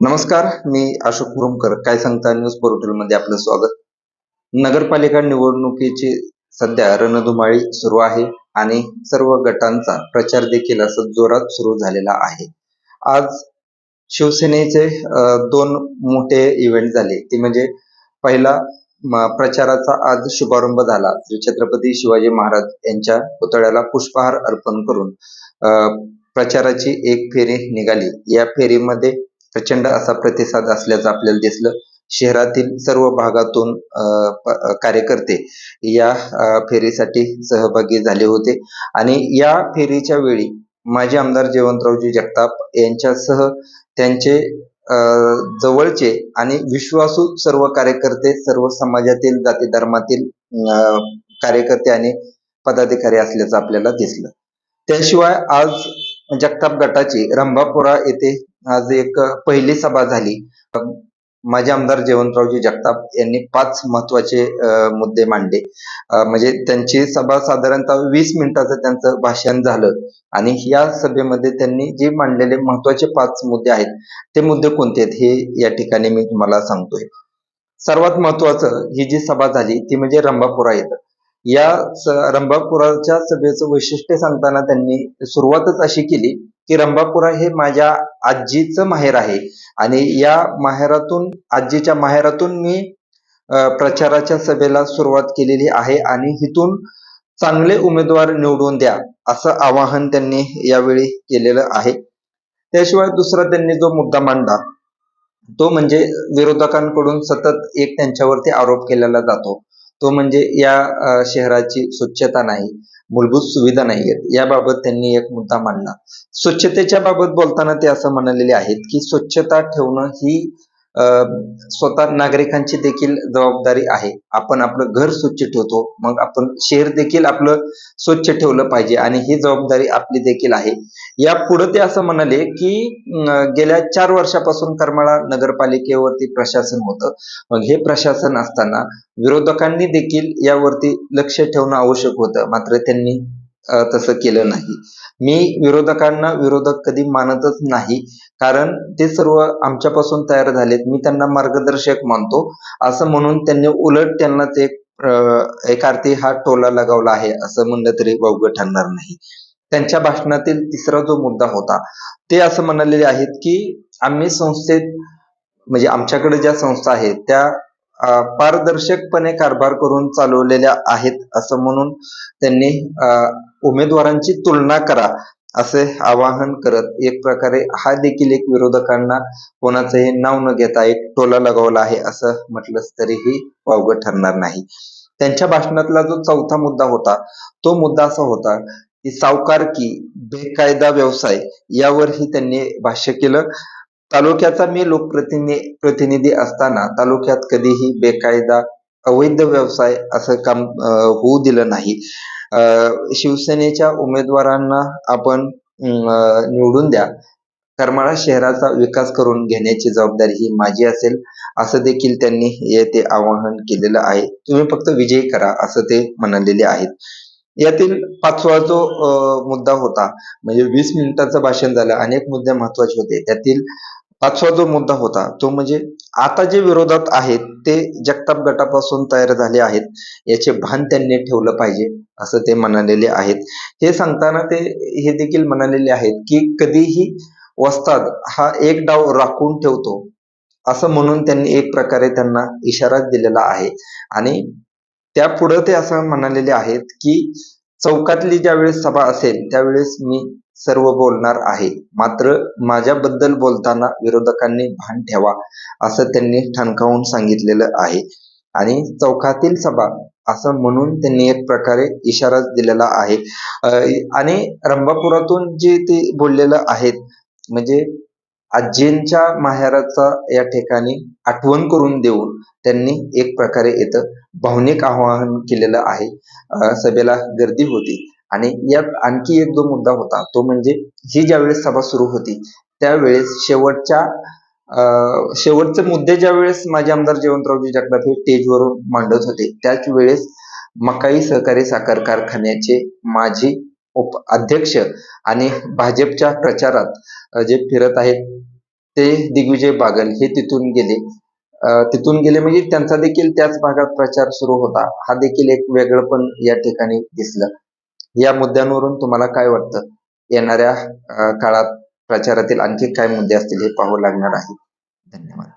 नमस्कार मी अशोक कुरुमकर काय सांगता न्यूज पोर्टलमध्ये आपलं स्वागत. नगरपालिका निवडणुकीची सध्या रणधुमाळी सुरू आहे आणि सर्व गटांचा प्रचार देखील असं जोरात सुरू झालेला आहे. आज शिवसेनेचे दोन मोठे इव्हेंट झाले. ते म्हणजे पहिला प्रचाराचा आज शुभारंभ झाला. श्री छत्रपती शिवाजी महाराज यांच्या पुतळ्याला पुष्पहार अर्पण करून प्रचाराची एक फेरी निघाली. या फेरीमध्ये प्रचंड असा प्रतिसाद असल्याचं आपल्याला दिसलं. शहरातील सर्व भागातून कार्यकर्ते या फेरीसाठी सहभागी झाले होते. आणि या फेरीच्या वेळी माजी आमदार जयवंतरावजी जगताप यांच्यासह त्यांचे अ, जवळचे आणि विश्वासू सर्व कार्यकर्ते सर्व समाजातील जाती धर्मातील कार्यकर्ते आणि पदाधिकारी असल्याचं आपल्याला दिसलं. त्याशिवाय आज जगताप गटाची रंभापुरा येथे आज एक पहिली सभा झाली. माजी आमदार जयवंतरावजी जगताप यांनी पाच महत्त्वाचे मुद्दे मांडले. म्हणजे त्यांची सभा साधारणतः वीस मिनिटाचं त्यांचं भाषण झालं आणि या सभेमध्ये त्यांनी जे मांडलेले महत्त्वाचे पाच मुद्दे आहेत ते मुद्दे कोणते आहेत हे या ठिकाणी मी तुम्हाला सांगतोय. सर्वात महत्वाचं ही जी सभा झाली ती म्हणजे रंभापुरा येतं. या रंभापुराच्या सभेचं वैशिष्ट्य सांगताना त्यांनी सुरुवातच अशी केली की रंभापुरा हे माझ्या आजीचं माहेर आहे. आणि या माहेरातून आजीच्या माहेरातून मी प्रचाराच्या सभेला सुरुवात केलेली आहे. आणि इथून चांगले उमेदवार निवडून द्या असं आवाहन त्यांनी यावेळी केलेलं आहे. त्याशिवाय दुसरा त्यांनी जो मुद्दा मांडला तो म्हणजे विरोधकांकडून सतत एक त्यांच्यावरती आरोप केलेला जातो. तो म्हणजे या शहराची स्वच्छता नाही मूलभूत सुविधा नाही आहेत. याबाबत त्यांनी एक मुद्दा मांडला. स्वच्छतेच्या बाबत बोलताना ते असं म्हणालेले आहेत की स्वच्छता ठेवणं ही स्वतः नागरिकांची देखील जबाबदारी आहे. आपण आपलं घर स्वच्छ ठेवतो मग आपण शहर देखील आपलं स्वच्छ ठेवलं पाहिजे आणि ही जबाबदारी आपली देखील आहे. या पुढे ते असं म्हणाले की गेल्या चार वर्षापासून करमाळा नगरपालिकेवरती प्रशासन होतं. मग हे प्रशासन असताना विरोधकांनी देखील यावरती लक्ष ठेवणं आवश्यक होतं. मात्र त्यांनी तसं केलं नाही. मी विरोधकांना विरोधक कधी मानतच नाही. कारण ते सर्व आमच्यापासून तयार झालेत. मी त्यांना मार्गदर्शक मानतो. असं म्हणून त्यांनी उलट त्यांना ते अं, एक अर्थी हा टोला लगावला आहे. असं म्हणलं तरी वावगं ठरणार नाही. त्यांच्या भाषणातील तिसरा जो मुद्दा होता ते असं म्हणालेले आहेत की आम्ही संस्थेत म्हणजे आमच्याकडे ज्या संस्था आहेत त्या पारदर्शकपणे कारभार करून चालवलेल्या आहेत असं म्हणून त्यांनी उमेदवारांची तुलना करा असे आवाहन करत एक प्रकारे हा देखील एक विरोधकांना कोणाचंही नाव न घेता एक टोला लगावला आहे असं म्हटलंच तरीही वावगं ठरणार नाही. त्यांच्या भाषणातला जो चौथा मुद्दा होता तो मुद्दा असा होता की सावकारकी बेकायदा व्यवसाय यावरही त्यांनी भाष्य केलं. तालुक्याचा मी लोकप्रतिनिधी प्रतिनिधी असताना तालुक्यात कधीही बेकायदा अवैध व्यवसाय असं काम होऊ दिलं नाही. अं, शिवसेनेच्या उमेदवारांना आपण अं, निवडून द्या. करमाळा शहराचा विकास करून घेण्याची जबाबदारी ही माझी असेल असं देखील त्यांनी येथे आवाहन केलेलं आहे. तुम्ही फक्त विजयी करा असं ते म्हणालेले आहेत. यातील पाचवा जो मुद्दा होता म्हणजे वीस मिनिटाचं भाषण झालं अनेक मुद्दे महत्त्वाचे होते. त्यातील पाचवा जो मुद्दा होता तो म्हणजे आता जे विरोधात आहेत ते जगताप गटापासून तयार झाले आहेत याचे भान त्यांनी ठेवलं पाहिजे असं ते म्हणालेले आहेत. हे सांगताना ते हे देखील म्हणालेले आहेत की कधीही वस्ताद हा एक डाव राखून ठेवतो असं म्हणून त्यांनी एक प्रकारे त्यांना इशारा दिलेला आहे. आणि त्यापुढे ते असं म्हणालेले आहेत की चौकातली ज्यावेळेस सभा असेल त्यावेळेस मी सर्व बोलणार आहे. मात्र माझ्याबद्दल बोलताना विरोधकांनी भान ठेवा असं त्यांनी ठणकावून सांगितलेलं आहे. आणि चौकातील सभा असं म्हणून त्यांनी एक प्रकारे इशारा दिलेला आहे. आणि रंभापुरातून जे ते बोललेलं आहेत म्हणजे आजींच्या माहेराचा या ठिकाणी आठवण करून देऊन त्यांनी एक प्रकारे इथं भावनिक आवाहन केलेलं आहे. सभेला गर्दी होती. आणि यात आणखी एक जो मुद्दा होता तो म्हणजे ही ज्यावेळेस सभा सुरू होती त्यावेळेस शेवटच्या शेवटचे मुद्दे ज्यावेळेस माझे आमदार जयवंतरावजी जगताप हे स्टेजवरून मांडत होते त्याच वेळेस मकाई सहकारी साखर कारखान्याचे माजी उप अध्यक्ष आणि भाजपच्या प्रचारात जे फिरत आहेत ते दिग्विजय बागल हे तिथून गेले. तिथून गेले म्हणजे त्यांचा देखील त्याच भागात प्रचार सुरू होता. हा देखील एक वेगळं पण या ठिकाणी दिसलं. या मुद्द्यांवरून तुम्हाला काय वाटतं? येणाऱ्या काळात प्रचारातील आणखी काय मुद्दे असतील हे पाहू लागणार आहे. धन्यवाद.